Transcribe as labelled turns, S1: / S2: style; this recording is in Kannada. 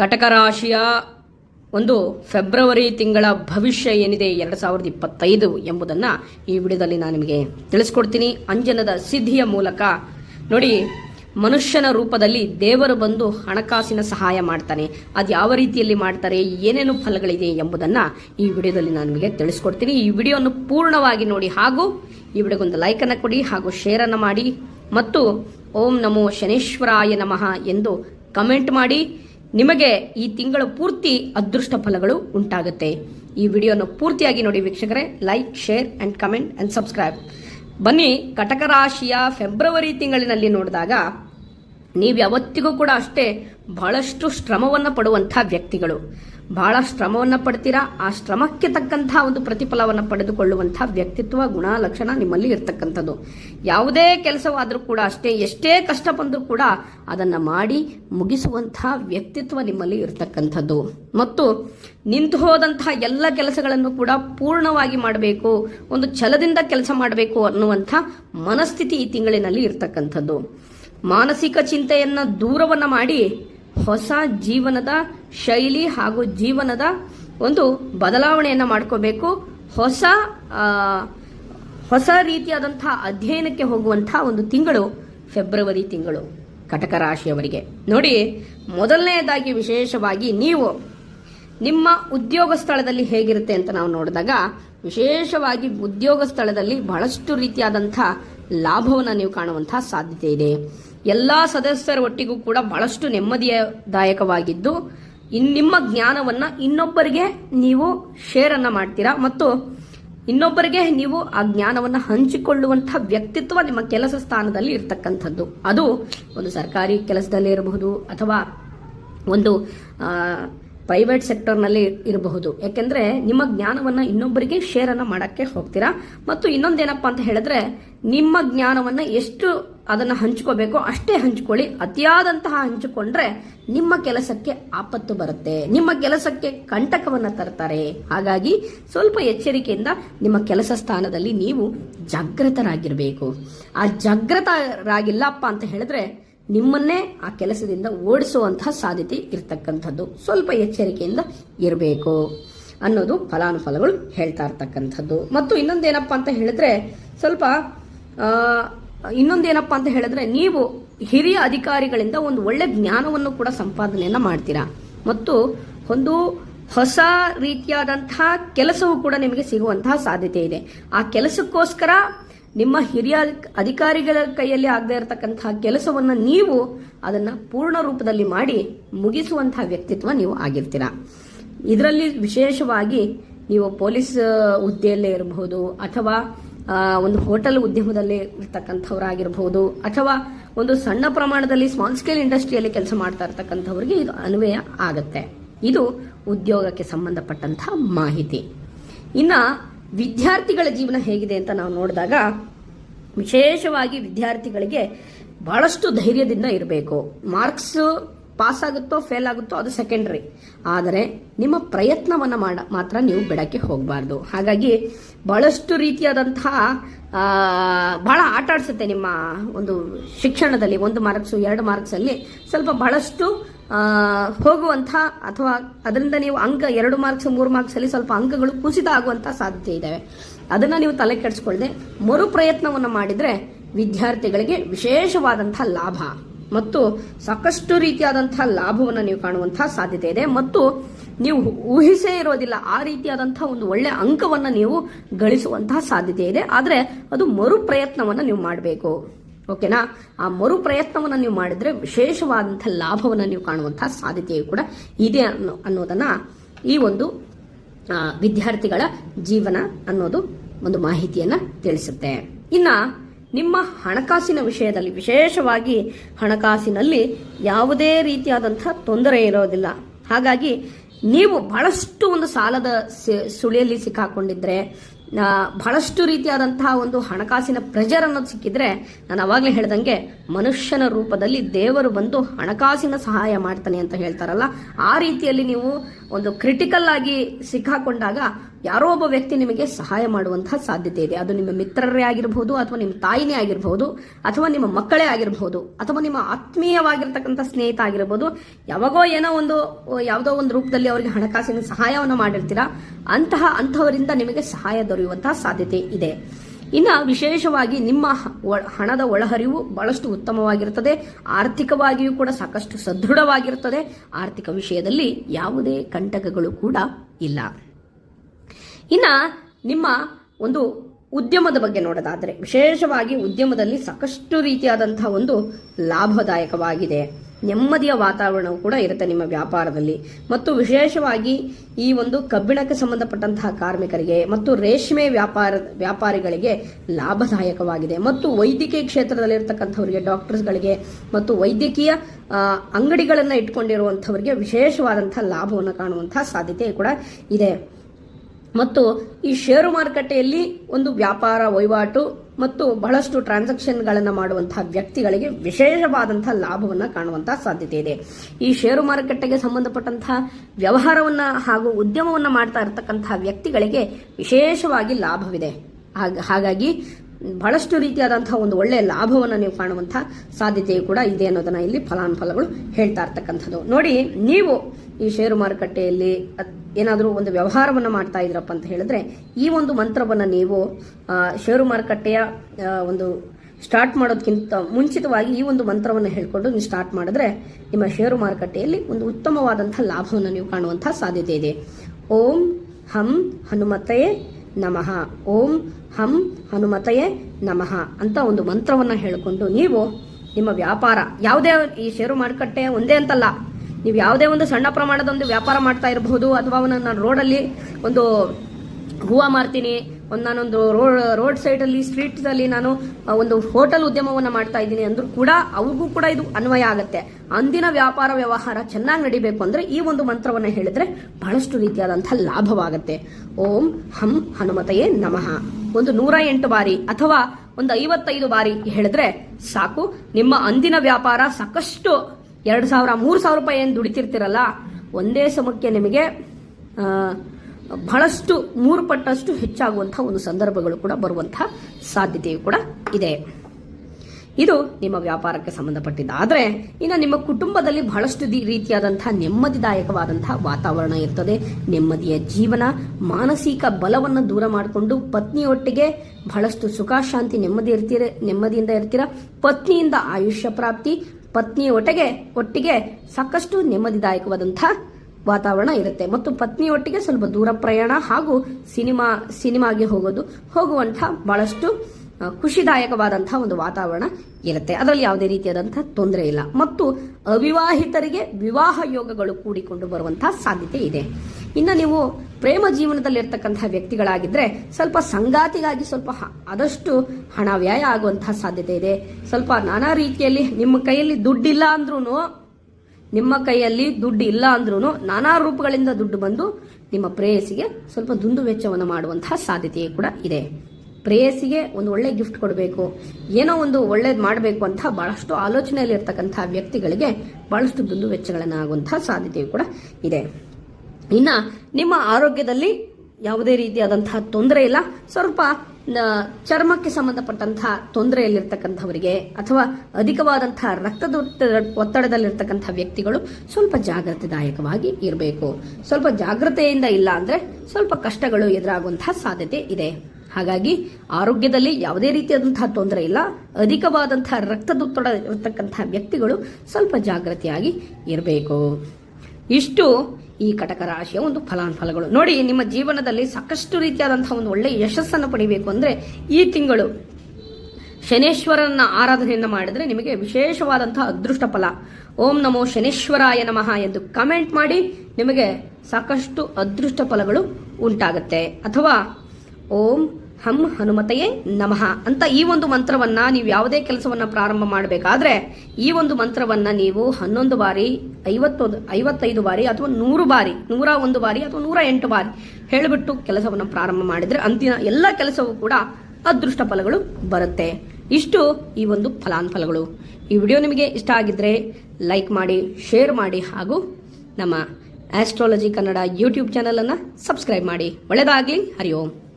S1: ಕಟಕ ರಾಶಿಯ ಒಂದು ಫೆಬ್ರವರಿ ತಿಂಗಳ ಭವಿಷ್ಯ ಏನಿದೆ ಎರಡು ಸಾವಿರದ ಇಪ್ಪತ್ತೈದು ಎಂಬುದನ್ನು ಈ ವಿಡಿಯೋದಲ್ಲಿ ನಾನು ನಿಮಗೆ ತಿಳಿಸ್ಕೊಡ್ತೀನಿ. ಅಂಜನದ ಸಿದ್ಧಿಯ ಮೂಲಕ. ನೋಡಿ, ಮನುಷ್ಯನ ರೂಪದಲ್ಲಿ ದೇವರು ಬಂದು ಹಣಕಾಸಿನ ಸಹಾಯ ಮಾಡ್ತಾನೆ. ಅದು ಯಾವ ರೀತಿಯಲ್ಲಿ ಮಾಡ್ತಾರೆ, ಏನೇನು ಫಲಗಳಿದೆ ಎಂಬುದನ್ನು ಈ ವಿಡಿಯೋದಲ್ಲಿ ನಾನು ನಿಮಗೆ ತಿಳಿಸ್ಕೊಡ್ತೀನಿ. ಈ ವಿಡಿಯೋವನ್ನು ಪೂರ್ಣವಾಗಿ ನೋಡಿ ಹಾಗೂ ಈ ವಿಡಿಯೋಗೊಂದು ಲೈಕನ್ನು ಕೊಡಿ ಹಾಗೂ ಶೇರನ್ನು ಮಾಡಿ. ಮತ್ತು ಓಂ ನಮೋ ಶನೇಶ್ವರಾಯ ನಮಃ ಎಂದು ಕಮೆಂಟ್ ಮಾಡಿ. ನಿಮಗೆ ಈ ತಿಂಗಳ ಪೂರ್ತಿ ಅದೃಷ್ಟ ಫಲಗಳು ಉಂಟಾಗುತ್ತೆ. ಈ ವಿಡಿಯೋನ ಪೂರ್ತಿಯಾಗಿ ನೋಡಿ ವೀಕ್ಷಕರೇ like share and comment and subscribe ಬನ್ನಿ, ಕಟಕ ರಾಶಿಯ ಫೆಬ್ರವರಿ ತಿಂಗಳಿನಲ್ಲಿ ನೋಡಿದಾಗ ನೀವು ಯಾವತ್ತಿಗೂ ಕೂಡ ಅಷ್ಟೇ ಬಹಳಷ್ಟು ಶ್ರಮವನ್ನು ಪಡುವಂಥ ವ್ಯಕ್ತಿಗಳು. ಬಹಳ ಶ್ರಮವನ್ನು ಪಡ್ತೀರಾ? ಆ ಶ್ರಮಕ್ಕೆ ತಕ್ಕಂಥ ಒಂದು ಪ್ರತಿಫಲವನ್ನು ಪಡೆದುಕೊಳ್ಳುವಂಥ ವ್ಯಕ್ತಿತ್ವ, ಗುಣ, ಲಕ್ಷಣ ನಿಮ್ಮಲ್ಲಿ ಇರ್ತಕ್ಕಂಥದ್ದು. ಯಾವುದೇ ಕೆಲಸವಾದರೂ ಕೂಡ ಅಷ್ಟೇ, ಎಷ್ಟೇ ಕಷ್ಟ ಬಂದರೂ ಕೂಡ ಅದನ್ನು ಮಾಡಿ ಮುಗಿಸುವಂಥ ವ್ಯಕ್ತಿತ್ವ ನಿಮ್ಮಲ್ಲಿ ಇರ್ತಕ್ಕಂಥದ್ದು. ಮತ್ತು ನಿಂತು ಹೋದಂತಹ ಎಲ್ಲ ಕೆಲಸಗಳನ್ನು ಕೂಡ ಪೂರ್ಣವಾಗಿ ಮಾಡಬೇಕು, ಒಂದು ಛಲದಿಂದ ಕೆಲಸ ಮಾಡಬೇಕು ಅನ್ನುವಂಥ ಮನಸ್ಥಿತಿ ಈ ತಿಂಗಳಿನಲ್ಲಿ ಇರ್ತಕ್ಕಂಥದ್ದು. ಮಾನಸಿಕ ಚಿಂತೆಯನ್ನು ದೂರವನ್ನ ಮಾಡಿ ಹೊಸ ಜೀವನದ ಶೈಲಿ ಹಾಗೂ ಜೀವನದ ಒಂದು ಬದಲಾವಣೆಯನ್ನು ಮಾಡ್ಕೋಬೇಕು. ಹೊಸ ಹೊಸ ರೀತಿಯಾದಂಥ ಅಧ್ಯಯನಕ್ಕೆ ಹೋಗುವಂಥ ಒಂದು ತಿಂಗಳು ಫೆಬ್ರವರಿ ತಿಂಗಳು, ಕಟಕ ರಾಶಿಯವರಿಗೆ. ನೋಡಿ, ಮೊದಲನೆಯದಾಗಿ ವಿಶೇಷವಾಗಿ ನೀವು ನಿಮ್ಮ ಉದ್ಯೋಗ ಸ್ಥಳದಲ್ಲಿ ಹೇಗಿರುತ್ತೆ ಅಂತ ನಾವು ನೋಡಿದಾಗ, ವಿಶೇಷವಾಗಿ ಉದ್ಯೋಗ ಸ್ಥಳದಲ್ಲಿ ಬಹಳಷ್ಟು ರೀತಿಯಾದಂಥ ಲಾಭವನ್ನು ನೀವು ಕಾಣುವಂತಹ ಸಾಧ್ಯತೆ ಇದೆ. ಎಲ್ಲ ಸದಸ್ಯರ ಒಟ್ಟಿಗೂ ಕೂಡ ಬಹಳಷ್ಟು ನೆಮ್ಮದಿಯದಾಯಕವಾಗಿದ್ದು, ಇನ್ ನಿಮ್ಮ ಜ್ಞಾನವನ್ನ ಇನ್ನೊಬ್ಬರಿಗೆ ನೀವು ಶೇರನ್ನು ಮಾಡ್ತೀರಾ? ಮತ್ತು ಇನ್ನೊಬ್ಬರಿಗೆ ನೀವು ಆ ಜ್ಞಾನವನ್ನು ಹಂಚಿಕೊಳ್ಳುವಂತಹ ವ್ಯಕ್ತಿತ್ವ ನಿಮ್ಮ ಕೆಲಸ ಸ್ಥಾನದಲ್ಲಿ ಇರ್ತಕ್ಕಂಥದ್ದು. ಅದು ಒಂದು ಸರ್ಕಾರಿ ಕೆಲಸದಲ್ಲಿ ಇರಬಹುದು ಅಥವಾ ಒಂದು ಪ್ರೈವೇಟ್ ಸೆಕ್ಟರ್ನಲ್ಲಿ ಇರಬಹುದು. ಯಾಕೆಂದ್ರೆ ನಿಮ್ಮ ಜ್ಞಾನವನ್ನ ಇನ್ನೊಬ್ಬರಿಗೆ ಶೇರನ್ನು ಮಾಡಕ್ಕೆ ಹೋಗ್ತೀರಾ? ಮತ್ತು ಇನ್ನೊಂದೇನಪ್ಪ ಅಂತ ಹೇಳಿದ್ರೆ, ನಿಮ್ಮ ಜ್ಞಾನವನ್ನ ಎಷ್ಟು ಅದನ್ನ ಹಂಚ್ಕೋಬೇಕು. ಅಷ್ಟೇ ಹಂಚ್ಕೊಳ್ಳಿ. ಅತಿಯಾದಂತಹ ಹಂಚಿಕೊಂಡ್ರೆ ನಿಮ್ಮ ಕೆಲಸಕ್ಕೆ ಆಪತ್ತು ಬರುತ್ತೆ. ನಿಮ್ಮ ಕೆಲಸಕ್ಕೆ ಕಂಟಕವನ್ನ ತರ್ತಾರೆ. ಹಾಗಾಗಿ ಸ್ವಲ್ಪ ಎಚ್ಚರಿಕೆಯಿಂದ ನಿಮ್ಮ ಕೆಲಸ ಸ್ಥಾನದಲ್ಲಿ ನೀವು ಜಾಗೃತರಾಗಿರಬೇಕು ಆ ಜಾಗೃತರಾಗಿಲ್ಲಪ್ಪ ಅಂತ ಹೇಳಿದ್ರೆ ನಿಮ್ಮನ್ನೇ ಆ ಕೆಲಸದಿಂದ ಓಡಿಸುವಂತಹ ಸಾಧ್ಯತೆ ಇರ್ತಕ್ಕಂಥದ್ದು. ಸ್ವಲ್ಪ ಎಚ್ಚರಿಕೆಯಿಂದ ಇರಬೇಕು ಅನ್ನೋದು ಫಲಾನುಫಲಗಳು ಹೇಳ್ತಾ ಇರ್ತಕ್ಕಂಥದ್ದು. ಮತ್ತು ಇನ್ನೊಂದೇನಪ್ಪ ಅಂತ ಹೇಳಿದ್ರೆ ಸ್ವಲ್ಪ ಇನ್ನೊಂದೇನಪ್ಪ ಅಂತ ಹೇಳಿದ್ರೆ ನೀವು ಹಿರಿಯ ಅಧಿಕಾರಿಗಳಿಂದ ಒಂದು ಒಳ್ಳೆ ಜ್ಞಾನವನ್ನು ಕೂಡ ಸಂಪಾದನೆಯನ್ನ ಮಾಡ್ತೀರಾ. ಮತ್ತು ಒಂದು ಹೊಸ ರೀತಿಯಾದಂತಹ ಕೆಲಸವೂ ಕೂಡ ನಿಮಗೆ ಸಿಗುವಂತಹ ಸಾಧ್ಯತೆ ಇದೆ. ಆ ಕೆಲಸಕ್ಕೋಸ್ಕರ ನಿಮ್ಮ ಹಿರಿಯ ಅಧಿಕಾರಿಗಳ ಕೈಯಲ್ಲಿ ಆಗದೆ ಇರತಕ್ಕಂತಹ ಕೆಲಸವನ್ನ ನೀವು ಅದನ್ನ ಪೂರ್ಣ ರೂಪದಲ್ಲಿ ಮಾಡಿ ಮುಗಿಸುವಂತಹ ವ್ಯಕ್ತಿತ್ವ ನೀವು ಆಗಿರ್ತೀರಾ. ಇದರಲ್ಲಿ ವಿಶೇಷವಾಗಿ ನೀವು ಪೊಲೀಸ್ ಹುದ್ದೆಯಲ್ಲೇ ಇರಬಹುದು ಅಥವಾ ಒಂದು ಹೋಟೆಲ್ ಉದ್ಯಮದಲ್ಲಿ ಇರ್ತಕ್ಕಂಥವ್ರಾಗಿರ್ಬೋದು, ಅಥವಾ ಒಂದು ಸಣ್ಣ ಪ್ರಮಾಣದಲ್ಲಿ ಸ್ಮಾಲ್ ಸ್ಕೇಲ್ ಇಂಡಸ್ಟ್ರಿಯಲ್ಲಿ ಕೆಲಸ ಮಾಡ್ತಾ ಇರ್ತಕ್ಕಂಥವ್ರಿಗೆ ಇದು ಅನ್ವಯ ಆಗುತ್ತೆ. ಇದು ಉದ್ಯೋಗಕ್ಕೆ ಸಂಬಂಧಪಟ್ಟಂತಹ ಮಾಹಿತಿ. ಇನ್ನ ವಿದ್ಯಾರ್ಥಿಗಳ ಜೀವನ ಹೇಗಿದೆ ಅಂತ ನಾವು ನೋಡಿದಾಗ, ವಿಶೇಷವಾಗಿ ವಿದ್ಯಾರ್ಥಿಗಳಿಗೆ ಬಹಳಷ್ಟು ಧೈರ್ಯದಿಂದ ಇರಬೇಕು. ಮಾರ್ಕ್ಸ್ ಪಾಸ್ ಆಗುತ್ತೋ, ಫೇಲ್ ಆಗುತ್ತೋ ಅದು ಸೆಕೆಂಡ್ರಿ ಆದರೆ ನಿಮ್ಮ ಪ್ರಯತ್ನವನ್ನು ಮಾಡ, ಮಾತ್ರ ನೀವು ಬಿಡಕ್ಕೆ ಹೋಗಬಾರ್ದು. ಹಾಗಾಗಿ ಬಹಳಷ್ಟು ರೀತಿಯಾದಂತಹ ಬಹಳ ಆಟ ಆಡ್ಸುತ್ತೆ ನಿಮ್ಮ ಒಂದು ಶಿಕ್ಷಣದಲ್ಲಿ. ಒಂದು ಮಾರ್ಕ್ಸು, ಎರಡು ಮಾರ್ಕ್ಸಲ್ಲಿ ಸ್ವಲ್ಪ ಬಹಳಷ್ಟು ಹೋಗುವಂಥ ಅಥವಾ ಅದರಿಂದ ನೀವು ಅಂಕ, ಎರಡು ಮಾರ್ಕ್ಸ್, ಮೂರು ಮಾರ್ಕ್ಸ್ ಅಲ್ಲಿ ಸ್ವಲ್ಪ ಅಂಕಗಳು ಕುಸಿತ ಆಗುವಂಥ ಸಾಧ್ಯತೆ ಇದಾವೆ ಅದನ್ನ ನೀವು ತಲೆ ಕೆಡಿಸ್ಕೊಳ್ದೆ ಮರು ಪ್ರಯತ್ನವನ್ನು ಮಾಡಿದ್ರೆ ವಿದ್ಯಾರ್ಥಿಗಳಿಗೆ ವಿಶೇಷವಾದಂಥ ಲಾಭ. ಮತ್ತು ಸಾಕಷ್ಟು ರೀತಿಯಾದಂತಹ ಲಾಭವನ್ನು ನೀವು ಕಾಣುವಂತಹ ಸಾಧ್ಯತೆ ಇದೆ. ಮತ್ತು ನೀವು ಊಹಿಸೇ ಇರೋದಿಲ್ಲ, ಆ ರೀತಿಯಾದಂತಹ ಒಂದು ಒಳ್ಳೆ ಅಂಕವನ್ನ ನೀವು ಗಳಿಸುವಂತಹ ಸಾಧ್ಯತೆ ಇದೆ. ಆದರೆ ಅದು ಮರು ಪ್ರಯತ್ನವನ್ನ ನೀವು ಮಾಡಬೇಕು. ಓಕೆನಾ? ಆ ಮರು ಪ್ರಯತ್ನವನ್ನ ನೀವು ಮಾಡಿದ್ರೆ ವಿಶೇಷವಾದಂತಹ ಲಾಭವನ್ನು ನೀವು ಕಾಣುವಂತಹ ಸಾಧ್ಯತೆಯು ಕೂಡ ಇದೆ ಅನ್ನೋ, ಅನ್ನೋದನ್ನ ಈ ಒಂದು ವಿದ್ಯಾರ್ಥಿಗಳ ಜೀವನ ಅನ್ನೋದು ಒಂದು ಮಾಹಿತಿಯನ್ನ ತಿಳಿಸುತ್ತೆ. ಇನ್ನ ನಿಮ್ಮ ಹಣಕಾಸಿನ ವಿಷಯದಲ್ಲಿ, ವಿಶೇಷವಾಗಿ ಹಣಕಾಸಿನಲ್ಲಿ ಯಾವುದೇ ರೀತಿಯಾದಂಥ ತೊಂದರೆ ಇರೋದಿಲ್ಲ. ಹಾಗಾಗಿ ನೀವು ಬಹಳಷ್ಟು ಒಂದು ಸಾಲದ ಸುಳಿಯಲ್ಲಿ ಸಿಕ್ಕಾಕೊಂಡಿದ್ರೆ ಬಹಳಷ್ಟು ರೀತಿಯಾದಂತಹ ಒಂದು ಹಣಕಾಸಿನ ಪ್ರೆಜರ್ ಅನ್ನೋದು ಸಿಕ್ಕಿದ್ರೆ, ನಾನು ಅವಾಗಲೇ ಹೇಳ್ದಂಗೆ ಮನುಷ್ಯನ ರೂಪದಲ್ಲಿ ದೇವರು ಬಂದು ಹಣಕಾಸಿನ ಸಹಾಯ ಮಾಡ್ತಾನೆ ಅಂತ ಹೇಳ್ತಾರಲ್ಲ, ಆ ರೀತಿಯಲ್ಲಿ ನೀವು ಒಂದು ಕ್ರಿಟಿಕಲ್ ಆಗಿ ಸಿಕ್ಕಾಕೊಂಡಾಗ ಯಾರೋ ಒಬ್ಬ ವ್ಯಕ್ತಿ ನಿಮಗೆ ಸಹಾಯ ಮಾಡುವಂತಹ ಸಾಧ್ಯತೆ ಇದೆ. ಅದು ನಿಮ್ಮ ಮಿತ್ರರೇ ಆಗಿರಬಹುದು ಅಥವಾ ನಿಮ್ಮ ತಾಯಿನೇ ಆಗಿರಬಹುದು ಅಥವಾ ನಿಮ್ಮ ಮಕ್ಕಳೇ ಆಗಿರಬಹುದು ಅಥವಾ ನಿಮ್ಮ ಆತ್ಮೀಯವಾಗಿರ್ತಕ್ಕಂಥ ಸ್ನೇಹಿತ ಆಗಿರಬಹುದು ಯಾವಾಗೋ ಏನೋ ಒಂದು, ಯಾವುದೋ ಒಂದು ರೂಪದಲ್ಲಿ ಅವರಿಗೆ ಹಣಕಾಸಿನ ಸಹಾಯವನ್ನು ಮಾಡಿರ್ತೀರಾ, ಅಂತಹ ಅಂಥವರಿಂದ ನಿಮಗೆ ಸಹಾಯ ದೊರೆಯುವಂತಹ ಸಾಧ್ಯತೆ ಇದೆ. ಇನ್ನು ವಿಶೇಷವಾಗಿ ನಿಮ್ಮ ಹಣದ ಒಳಹರಿವು ಬಹಳಷ್ಟು ಉತ್ತಮವಾಗಿರುತ್ತದೆ. ಆರ್ಥಿಕವಾಗಿಯೂ ಕೂಡ ಸಾಕಷ್ಟು ಸದೃಢವಾಗಿರುತ್ತದೆ. ಆರ್ಥಿಕ ವಿಷಯದಲ್ಲಿ ಯಾವುದೇ ಕಂಟಕಗಳು ಕೂಡ ಇಲ್ಲ. ಇನ್ನ ನಿಮ್ಮ ಒಂದು ಉದ್ಯಮದ ಬಗ್ಗೆ ನೋಡೋದಾದರೆ, ವಿಶೇಷವಾಗಿ ಉದ್ಯಮದಲ್ಲಿ ಸಾಕಷ್ಟು ರೀತಿಯಾದಂತಹ ಒಂದು ಲಾಭದಾಯಕವಾಗಿದೆ. ನೆಮ್ಮದಿಯ ವಾತಾವರಣವು ಕೂಡ ಇರುತ್ತೆ ನಿಮ್ಮ ವ್ಯಾಪಾರದಲ್ಲಿ. ಮತ್ತು ವಿಶೇಷವಾಗಿ ಈ ಒಂದು ಕಬ್ಬಿಣಕ್ಕೆ ಸಂಬಂಧಪಟ್ಟಂತಹ ಕಾರ್ಮಿಕರಿಗೆ ಮತ್ತು ರೇಷ್ಮೆ ವ್ಯಾಪಾರ, ವ್ಯಾಪಾರಿಗಳಿಗೆ ಲಾಭದಾಯಕವಾಗಿದೆ. ಮತ್ತು ವೈದ್ಯಕೀಯ ಕ್ಷೇತ್ರದಲ್ಲಿರ್ತಕ್ಕಂಥವರಿಗೆ, ಡಾಕ್ಟರ್ಸ್ಗಳಿಗೆ ಮತ್ತು ವೈದ್ಯಕೀಯ ಅಂಗಡಿಗಳನ್ನು ಇಟ್ಕೊಂಡಿರುವಂಥವರಿಗೆ ವಿಶೇಷವಾದಂಥ ಲಾಭವನ್ನು ಕಾಣುವಂತಹ ಸಾಧ್ಯತೆ ಕೂಡ ಇದೆ. ಮತ್ತು ಈ ಷೇರು ಮಾರುಕಟ್ಟೆಯಲ್ಲಿ ಒಂದು ವ್ಯಾಪಾರ ವಹಿವಾಟು ಮತ್ತು ಬಹಳಷ್ಟು ಟ್ರಾನ್ಸಾಕ್ಷನ್ಗಳನ್ನು ಮಾಡುವಂತಹ ವ್ಯಕ್ತಿಗಳಿಗೆ ವಿಶೇಷವಾದಂತಹ ಲಾಭವನ್ನು ಕಾಣುವಂತಹ ಸಾಧ್ಯತೆ ಇದೆ. ಈ ಷೇರು ಮಾರುಕಟ್ಟೆಗೆ ಸಂಬಂಧಪಟ್ಟಂತಹ ವ್ಯವಹಾರವನ್ನ ಹಾಗೂ ಉದ್ಯಮವನ್ನು ಮಾಡ್ತಾ ಇರತಕ್ಕಂತಹ ವ್ಯಕ್ತಿಗಳಿಗೆ ವಿಶೇಷವಾಗಿ ಲಾಭವಿದೆ. ಹಾಗ- ಹಾಗಾಗಿ ಬಹಳಷ್ಟು ರೀತಿಯಾದಂತಹ ಒಂದು ಒಳ್ಳೆಯ ಲಾಭವನ್ನು ನೀವು ಕಾಣುವಂತಹ ಸಾಧ್ಯತೆಯು ಕೂಡ ಇದೆ ಅನ್ನೋದನ್ನ ಇಲ್ಲಿ ಫಲಾನುಫಲಗಳು ಹೇಳ್ತಾ ಇರ್ತಕ್ಕಂಥದ್ದು. ನೋಡಿ, ನೀವು ಈ ಷೇರು ಮಾರುಕಟ್ಟೆಯಲ್ಲಿ ಏನಾದರೂ ಒಂದು ವ್ಯವಹಾರವನ್ನು ಮಾಡ್ತಾ ಇದ್ರಪ್ಪ ಅಂತ ಹೇಳಿದ್ರೆ, ಈ ಒಂದು ಮಂತ್ರವನ್ನು ನೀವು ಷೇರು ಮಾರುಕಟ್ಟೆಯ ಒಂದು ಸ್ಟಾರ್ಟ್ ಮಾಡೋದಕ್ಕಿಂತ ಮುಂಚಿತವಾಗಿ ಈ ಒಂದು ಮಂತ್ರವನ್ನು ಹೇಳ್ಕೊಂಡು ನೀವು ಸ್ಟಾರ್ಟ್ ಮಾಡಿದ್ರೆ ನಿಮ್ಮ ಷೇರು ಮಾರುಕಟ್ಟೆಯಲ್ಲಿ ಒಂದು ಉತ್ತಮವಾದಂಥ ಲಾಭವನ್ನು ನೀವು ಕಾಣುವಂತಹ ಸಾಧ್ಯತೆ ಇದೆ. ಓಂ ಹಂ ಹನುಮತೆಯೇ ನಮಃ. ಓಂ ಹಂ ಹನುಮತಯೇ ನಮಃ ಅಂತ ಒಂದು ಮಂತ್ರವನ್ನು ಹೇಳಿಕೊಂಡು ನೀವು ನಿಮ್ಮ ವ್ಯಾಪಾರ, ಯಾವುದೇ ಈ ಷೇರು ಮಾರುಕಟ್ಟೆ ಒಂದೇ ಅಂತಲ್ಲ, ನೀವು ಯಾವುದೇ ಒಂದು ಸಣ್ಣ ಪ್ರಮಾಣದ ಒಂದು ವ್ಯಾಪಾರ ಮಾಡ್ತಾ ಇರಬಹುದು, ಅಥವಾ ನಾನು ರೋಡಲ್ಲಿ ಒಂದು ಹೂವು ಮಾರ್ತೀನಿ, ಒಂದು ನಾನೊಂದು ರೋಡ್ ರೋಡ್ ಸೈಡಲ್ಲಿ, ಸ್ಟ್ರೀಟ್ಸಲ್ಲಿ ನಾನು ಒಂದು ಹೋಟೆಲ್ ಉದ್ಯಮವನ್ನು ಮಾಡ್ತಾ ಇದ್ದೀನಿ ಅಂದ್ರೂ ಕೂಡ ಅವ್ರಿಗೂ ಕೂಡ ಇದು ಅನ್ವಯ ಆಗುತ್ತೆ. ಅಂದಿನ ವ್ಯಾಪಾರ ವ್ಯವಹಾರ ಚೆನ್ನಾಗಿ ನಡಿಬೇಕು ಅಂದ್ರೆ ಈ ಒಂದು ಮಂತ್ರವನ್ನು ಹೇಳಿದ್ರೆ ಬಹಳಷ್ಟು ರೀತಿಯಾದಂಥ ಲಾಭವಾಗುತ್ತೆ. ಓಂ ಹಂ ಹನುಮತಯೇ ನಮಃ. ಒಂದು ನೂರ ಎಂಟು ಬಾರಿ ಅಥವಾ ಒಂದು ಐವತ್ತೈದು ಬಾರಿ ಹೇಳಿದ್ರೆ ಸಾಕು. ನಿಮ್ಮ ಅಂದಿನ ವ್ಯಾಪಾರ ಸಾಕಷ್ಟು ಎರಡು ಸಾವಿರ, ಮೂರು ಸಾವಿರ ರೂಪಾಯಿ ಏನು ದುಡಿತಿರ್ತಿರಲ್ಲ, ಒಂದೇ ಸಮಕ್ಕೆ ನಿಮಗೆ ಬಹಳಷ್ಟು ಮೂರು ಪಟ್ಟಷ್ಟು ಹೆಚ್ಚಾಗುವಂತಹ ಒಂದು ಸಂದರ್ಭಗಳು ಕೂಡ ಬರುವಂತಹ ಸಾಧ್ಯತೆಯು ಕೂಡ ಇದೆ. ಇದು ನಿಮ್ಮ ವ್ಯಾಪಾರಕ್ಕೆ ಸಂಬಂಧಪಟ್ಟಿದ್ದ. ಆದರೆ, ಇನ್ನು ನಿಮ್ಮ ಕುಟುಂಬದಲ್ಲಿ ಬಹಳಷ್ಟು ರೀತಿಯಾದಂತಹ ನೆಮ್ಮದಿದಾಯಕವಾದಂತಹ ವಾತಾವರಣ ಇರ್ತದೆ. ನೆಮ್ಮದಿಯ ಜೀವನ, ಮಾನಸಿಕ ಬಲವನ್ನು ದೂರ ಮಾಡಿಕೊಂಡು ಪತ್ನಿಯೊಟ್ಟಿಗೆ ಬಹಳಷ್ಟು ಸುಖ, ಶಾಂತಿ, ನೆಮ್ಮದಿ ಇರ್ತೀರ ನೆಮ್ಮದಿಯಿಂದ ಇರ್ತೀರ. ಪತ್ನಿಯಿಂದ ಆಯುಷ್ಯ ಪ್ರಾಪ್ತಿ ಪತ್ನಿಯ ಒಟ್ಟಿಗೆ ಒಟ್ಟಿಗೆ ಸಾಕಷ್ಟು ನೆಮ್ಮದಿದಾಯಕವಾದಂತಹ ವಾತಾವರಣ ಇರುತ್ತೆ. ಮತ್ತು ಪತ್ನಿಯೊಟ್ಟಿಗೆ ಸ್ವಲ್ಪ ದೂರ ಪ್ರಯಾಣ ಹಾಗೂ ಸಿನಿಮಾ ಸಿನಿಮಾಗೆ ಹೋಗೋದು ಹೋಗುವಂತಹ ಬಹಳಷ್ಟು ಖುಷಿದಾಯಕವಾದಂತಹ ಒಂದು ವಾತಾವರಣ ಇರುತ್ತೆ. ಅದರಲ್ಲಿ ಯಾವುದೇ ರೀತಿಯಾದಂತಹ ತೊಂದರೆ ಇಲ್ಲ. ಮತ್ತು ಅವಿವಾಹಿತರಿಗೆ ವಿವಾಹ ಯೋಗಗಳು ಕೂಡಿಕೊಂಡು ಬರುವಂತಹ ಸಾಧ್ಯತೆ ಇದೆ. ಇನ್ನು ನೀವು ಪ್ರೇಮ ಜೀವನದಲ್ಲಿರ್ತಕ್ಕಂತಹ ವ್ಯಕ್ತಿಗಳಾಗಿದ್ರೆ ಸ್ವಲ್ಪ ಸಂಗಾತಿಗಾಗಿ ಸ್ವಲ್ಪ ಆದಷ್ಟು ಹಣ ವ್ಯಯ ಆಗುವಂತಹ ಸಾಧ್ಯತೆ ಇದೆ. ಸ್ವಲ್ಪ ನಾನಾ ರೀತಿಯಲ್ಲಿ ನಿಮ್ಮ ಕೈಯಲ್ಲಿ ದುಡ್ಡಿಲ್ಲ ಅಂದ್ರೂ ನಿಮ್ಮ ಕೈಯಲ್ಲಿ ದುಡ್ಡು ಇಲ್ಲ ಅಂದ್ರೂ ನಾನಾ ರೂಪಗಳಿಂದ ದುಡ್ಡು ಬಂದು ನಿಮ್ಮ ಪ್ರೇಯಸಿಗೆ ಸ್ವಲ್ಪ ದುಂದು ವೆಚ್ಚವನ್ನು ಮಾಡುವಂತಹ ಸಾಧ್ಯತೆಯೂ ಕೂಡ ಇದೆ. ಪ್ರೇಯಸಿಗೆ ಒಂದು ಒಳ್ಳೆ ಗಿಫ್ಟ್ ಕೊಡಬೇಕು. ಏನೋ ಒಂದು ಒಳ್ಳೇದು ಮಾಡಬೇಕು ಅಂತ ಬಹಳಷ್ಟು ಆಲೋಚನೆಯಲ್ಲಿ ಇರ್ತಕ್ಕಂಥ ವ್ಯಕ್ತಿಗಳಿಗೆ ಬಹಳಷ್ಟು ದುಂದು ವೆಚ್ಚಗಳನ್ನು ಆಗುವಂತಹ ಸಾಧ್ಯತೆಯು ಕೂಡ ಇದೆ. ಇನ್ನ ನಿಮ್ಮ ಆರೋಗ್ಯದಲ್ಲಿ ಯಾವುದೇ ರೀತಿಯಾದಂತಹ ತೊಂದರೆ ಇಲ್ಲ. ಸ್ವಲ್ಪ ಚರ್ಮಕ್ಕೆ ಸಂಬಂಧಪಟ್ಟಂತಹ ತೊಂದರೆಯಲ್ಲಿರ್ತಕ್ಕಂಥವರಿಗೆ ಅಥವಾ ಅಧಿಕವಾದಂತಹ ರಕ್ತದ ಒತ್ತಡ- ಒತ್ತಡದಲ್ಲಿರ್ತಕ್ಕಂಥ ವ್ಯಕ್ತಿಗಳು ಸ್ವಲ್ಪ ಜಾಗ್ರತೆದಾಯಕವಾಗಿ ಇರಬೇಕು. ಸ್ವಲ್ಪ ಜಾಗ್ರತೆಯಿಂದ ಇಲ್ಲ ಅಂದ್ರೆ ಸ್ವಲ್ಪ ಕಷ್ಟಗಳು ಎದುರಾಗುವಂತಹ ಸಾಧ್ಯತೆ ಇದೆ. ಹಾಗಾಗಿ ಆರೋಗ್ಯದಲ್ಲಿ ಯಾವುದೇ ರೀತಿಯಾದಂತಹ ತೊಂದರೆ ಇಲ್ಲ. ಅಧಿಕವಾದಂತಹ ರಕ್ತದೊತ್ತಡ ಇರತಕ್ಕಂತಹ ವ್ಯಕ್ತಿಗಳು ಸ್ವಲ್ಪ ಜಾಗೃತಿಯಾಗಿ ಇರಬೇಕು. ಇಷ್ಟು ಈ ಕಟಕ ರಾಶಿಯ ಒಂದು ಫಲಾನುಫಲಗಳು ನೋಡಿ, ನಿಮ್ಮ ಜೀವನದಲ್ಲಿ ಸಾಕಷ್ಟು ರೀತಿಯಾದಂತಹ ಒಂದು ಒಳ್ಳೆಯ ಯಶಸ್ಸನ್ನು ಪಡಿಬೇಕು ಅಂದ್ರೆ ಈ ತಿಂಗಳು ಶನೇಶ್ವರನ ಆರಾಧನೆಯನ್ನು ಮಾಡಿದ್ರೆ ನಿಮಗೆ ವಿಶೇಷವಾದಂತಹ ಅದೃಷ್ಟ ಫಲ. ಓಂ ನಮೋ ಶನೇಶ್ವರಾಯ ನಮಃ ಎಂದು ಕಮೆಂಟ್ ಮಾಡಿ ನಿಮಗೆ ಸಾಕಷ್ಟು ಅದೃಷ್ಟ ಫಲಗಳು ಉಂಟಾಗುತ್ತೆ. ಅಥವಾ ಓಂ ಹಂ ಹನುಮತಯೇ ನಮಃ ಅಂತ ಈ ಒಂದು ಮಂತ್ರವನ್ನ ನೀವು ಯಾವುದೇ ಕೆಲಸವನ್ನ ಪ್ರಾರಂಭ ಮಾಡಬೇಕಾದ್ರೆ ಈ ಒಂದು ಮಂತ್ರವನ್ನ ನೀವು ಹನ್ನೊಂದು ಬಾರಿ, ಐವತ್ತೊಂದು, ಐವತ್ತೈದು ಬಾರಿ ಅಥವಾ ನೂರು ಬಾರಿ, ನೂರ ಒಂದು ಬಾರಿ ಅಥವಾ ನೂರ ಎಂಟು ಬಾರಿ ಹೇಳಿಬಿಟ್ಟು ಕೆಲಸವನ್ನು ಪ್ರಾರಂಭ ಮಾಡಿದ್ರೆ ಅಂತಿನ ಎಲ್ಲ ಕೆಲಸವೂ ಕೂಡ ಅದೃಷ್ಟ ಫಲಗಳು ಬರುತ್ತೆ. ಇಷ್ಟು ಈ ಒಂದು ಫಲಾನುಫಲಗಳು. ಈ ವಿಡಿಯೋ ನಿಮಗೆ ಇಷ್ಟ ಆಗಿದ್ರೆ ಲೈಕ್ ಮಾಡಿ, ಶೇರ್ ಮಾಡಿ ಹಾಗೂ ನಮ್ಮ ಆಸ್ಟ್ರಾಲಜಿ ಕನ್ನಡ ಯೂಟ್ಯೂಬ್ ಚಾನಲನ್ನು ಸಬ್ಸ್ಕ್ರೈಬ್ ಮಾಡಿ. ಒಳ್ಳೆಯದಾಗಲಿ. ಹರಿ ಓಂ.